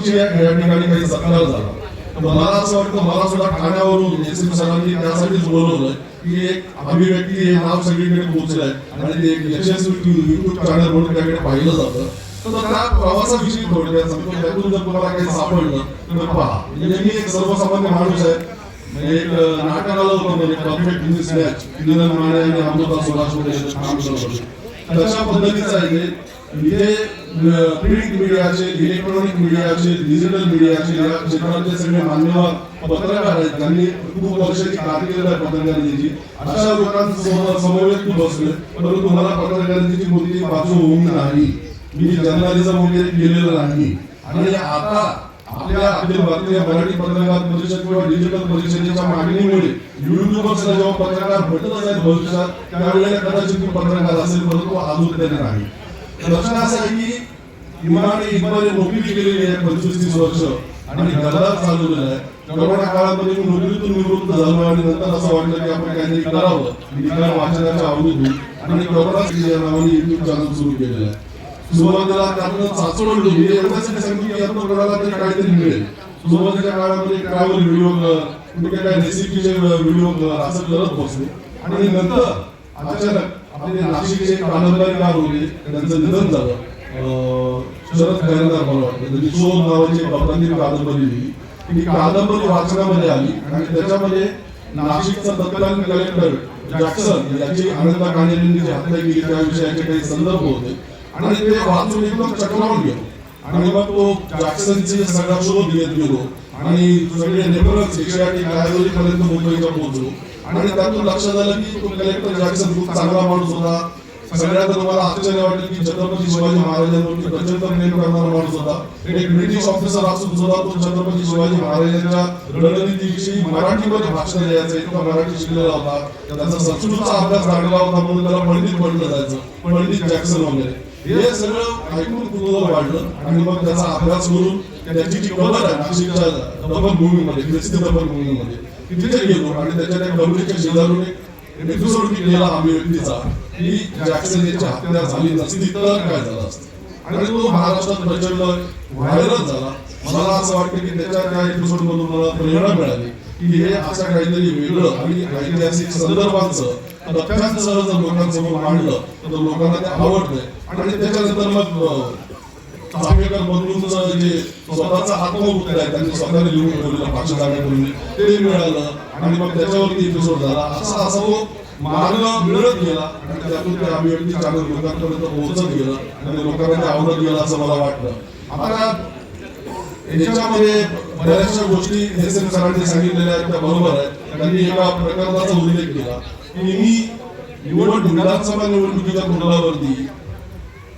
वर्षी या ठिकाणी काही सत्कार झाला मला असं वाटतं मला सुद्धा ठाण्यावरून एस. एम. सरांनी त्यासाठीच बोलवलंय की एक अभिव्यक्ती हे नाव सगळीकडे पोहोचलंय आणि ते एक यशस्वी युट्यूब चॅनल म्हणून त्याकडे पाहिलं जातं. तर त्या प्रवासाविषयी थोडक्यात सांगतो. त्यातून जर तुम्हाला काही सापडलं तर पहा. म्हणजे मी एक सर्वसामान्य माणूस आहे. म्हणजे एक नाटक आलं होतं म्हणजे perfect business match Kiran Mane आणि अमृता सुभाष वगैरे काम करत होते. तशा पद्धतीचं आहे. म्हणजे ते. इथे प्रिंट मीडियाचे इलेक्ट्रॉनिक मीडियाचे डिजिटल मीडियाचे या क्षेत्रातले सगळे मान्यवर पत्रकार आहेत. त्यांनी खूप वर्षाची कारकीर्द आहे पत्रकारितेची. अशा लोकांसमोर समवेत तू बसले परंतु मला पत्रकारितेची कोणती बाजू होऊन नाही. मी जर्नालिझम वगैरे केलेलं नाही. आणि आता आपल्या अखिल भारतीय मराठी पत्रकार परिषद किंवा डिजिटल परिषदेच्या मागणीमुळे युट्यूबर्सला जेव्हा पत्रकार भेटत आहेत भविष्यात त्यावेळेला कदाचित पत्रकार असेल परंतु अजून तरी नाही. प्रश्न असा आहे की इमाने इमाने नोकरी केलेली आहे पंचवीस तीस वर्ष. आणि गदार चालवलेला आहे. कोरोना काळामध्ये मी नोकरीतून निवृत्त झालो आणि नंतर असं वाटलं की आपण काहीतरी करावं. लिखाण वाचनाच्या आवडीतून आणि कोरोना या नावाने युट्यूब चॅनल सुरू केलेलं आहे. सुरुवातीला त्यातनं चाचवलं मी एवढ्यासाठी सांगितलं की कोणाला तरी काहीतरी मिळेल. सुरुवातीच्या काळामध्ये ट्रॅव्हल व्हिडिओ कुठे काय रेसिपीचे व्हिडिओ असं करत बसले. आणि नंतर अचानक आपले नाशिकचे एक कादंबरीकार होते म्हणजे त्यांचं निधन झालं. शरद खैरनार मला वाटतं. त्यांनी शोध नावाची कादंबरी लिहिली. ती कादंबरी वाचनामध्ये आली आणि त्याच्यामध्ये नाशिकचा तत्कालीन कलेक्टर जॅक्सन याची आनंदा कानेरींनी जी हत्या केली त्या विषयाचे काही संदर्भ होते. आणि ते वाचून एकदम चक्रावून गेलो. आणि मग तो जॅक्सनचे सगळा शोध घेत गेलो आणि सगळे रेफरन्स एकशे आठ लायब्ररी पर्यंत मुंबईला पोहोचलो. आणि त्यातून लक्षात आलं की तो कलेक्टर जॅक्सन खूप चांगला माणूस होता सगळ्यात तुम्हाला आश्चर्य वाटेल की छत्रपती शिवाजी महाराजांवरती प्रचंड प्रेम करणारा माणूस होता. एक ब्रिटिश ऑफिसर असून सुद्धा तो छत्रपती शिवाजी महाराजांच्या रणनीतीविषयी मराठीमध्ये भाषण द्यायचं इतका मराठी शिकलेला होता. त्याचा संस्कृतचा अभ्यास लागला होता म्हणून त्याला पंडित म्हटलं जायचं पंडित जॅक्सन वगैरे. हे सगळं ऐकून कुतूहल वाढलं आणि मग त्याचा अभ्यास करून त्याची जी कबर आहे नाशिकच्या दमनभूमीमध्ये ग्रसित दमनभूमीमध्ये तिथे गेलो आणि त्याच्या त्या कबरीच्या शेजारून एक एपिसोड मी केला अभिव्यक्तीचा की जॅक्सन याची हत्या झाली नसती तर काय झालं असतं? आणि तो महाराष्ट्रात प्रचंड व्हायरल झाला. मला असं वाटतं की त्याच्या त्या एपिसोड मधून मला प्रेरणा मिळाली की हे असं काहीतरी वेगळं आणि ऐतिहासिक संदर्भांचं तथ्यांसह जर लोकांसमोर मांडलं तर लोकांना ते आवडतंय. आणि त्याच्यानंतर मग चाफेकर बदलून जे स्वतःचा आत्मवृत्त आहे. त्यांनी स्वतःने लिहून ठेवलेलं भाषण करण्यापूर्वी ते मिळालं आणि मग त्याच्यावरती एपिसोड झाला. असा असा तो मार्ग मिळत गेला. आणि त्यातून ते अभिव्यक्ती चांगलं लोकांपर्यंत पोहोचत गेलं. आणि लोकांना ते आवडत गेलं असं मला वाटतं. आता याच्यामध्ये बऱ्याचशा गोष्टी एस एम सरांनी सांगितलेल्या आहेत. त्या बरोबर आहेत. त्यांनी एका प्रकरणाचा उल्लेख केला. की मी निवड विधानसभा निवडणुकीच्या तोंडावरती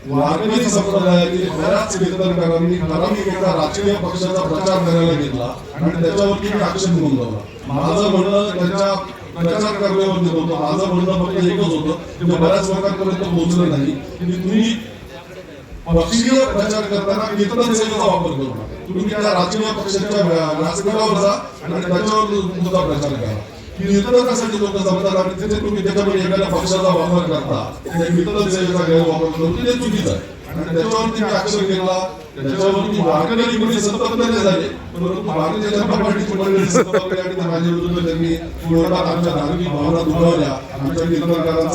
वारकरी संप्रदायातील बऱ्याच कीर्तनकारांनी ठराविक एका राजकीय पक्षाचा प्रचार करायला घेतला आणि त्याच्यावरती मी आक्षेप नोंदवला. माझं म्हणणं त्यांच्या प्रचार करण्यावर होतं माझं म्हणणं फक्त एकच होतं की बऱ्याच लोकांपर्यंत पोहोचलं नाही की तुम्ही पक्षीय प्रचार करताना कीर्तन सेवेचा वापर करू नका. तुम्ही त्या राजकीय पक्षाच्या व्यासपीठावर जा आणि त्याच्यावर तुमचा प्रचार करा. कीर्तनासाठी लोक जमतात आणि तिथे तुम्ही त्याच्यामध्ये एखाद्या पक्षाचा वापर करता. त्या सेवेचा गैरवापर ते चुकीचं आहे. आणि त्याच्यावरती मी आक्षेप घेतला त्याच्यावरती वारकरी म्हणजे कोणी झाले. परंतु भारतीय पार्टीची मंडळी आणि त्या माझ्या विरुद्ध त्यांनी आमच्या धार्मिक भावना दुखावल्या आमच्या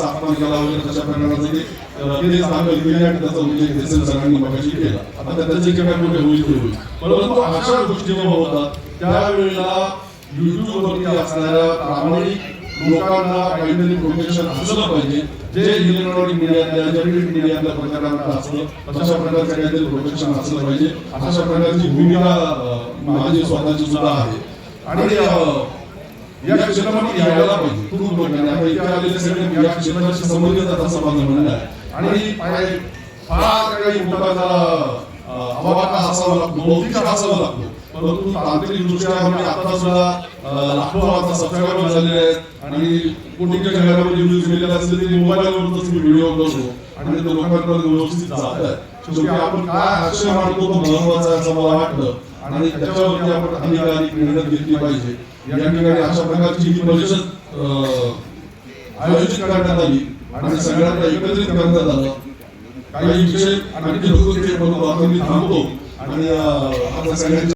अपमान केला वगैरे तशा प्रकारचं ते दाखल केले आणि त्याचा उल्लेख देसेल सरांनी मगाशी केला. आता त्याचे काय मोठे होईल ते होईल. परंतु अशा गोष्टी होतात त्यावेळेला युट्यूबवरती असणाऱ्या प्रामाणिक लोकांना काहीतरी प्रोटेक्शन असलं पाहिजे जे इलेक्ट्रॉनिक मीडियातल्या जनरेट मीडियातल्या प्रकारांना असलं तशा प्रकारचं काहीतरी प्रोटेक्शन असलं पाहिजे. अशा प्रकारची भूमिका माझी स्वतःची सुद्धा आहे. आणि या क्षेत्रामध्ये यायला पाहिजे खूप लोकांनी. आता इथे आलेले सगळे या क्षेत्राशी संबंधित आता समाज माझं म्हणणं आहे. आणि फार काही मोठा त्याला अं, अवाका असावा लागतो लौकिक असावा लागतो. परंतु तांत्रिक दृष्ट्या म्हणजे आता सुद्धा लाखो आता सबस्क्रायबर झालेले आहेत. आणि कोटीच्या घरामध्ये न्यूज गेलेले असले ते मोबाईलवरच मी व्हिडिओ करतो आणि ते लोकांपर्यंत व्यवस्थित जात आहे शेवटी आपण काय आक्षेप मांडतो तो महत्त्वाचा आहे असं मला वाटतं. आणि त्याच्यावरती आपण अधिकाधिक मेहनत घेतली पाहिजे. या ठिकाणी अशा प्रकारची ही परिषद आयोजित करण्यात आली आणि सगळ्यांना एकत्रित करण्यात आलं काही विषय आणखी लोक मी थांबतो आणि आपल्या सगळ्यांच्या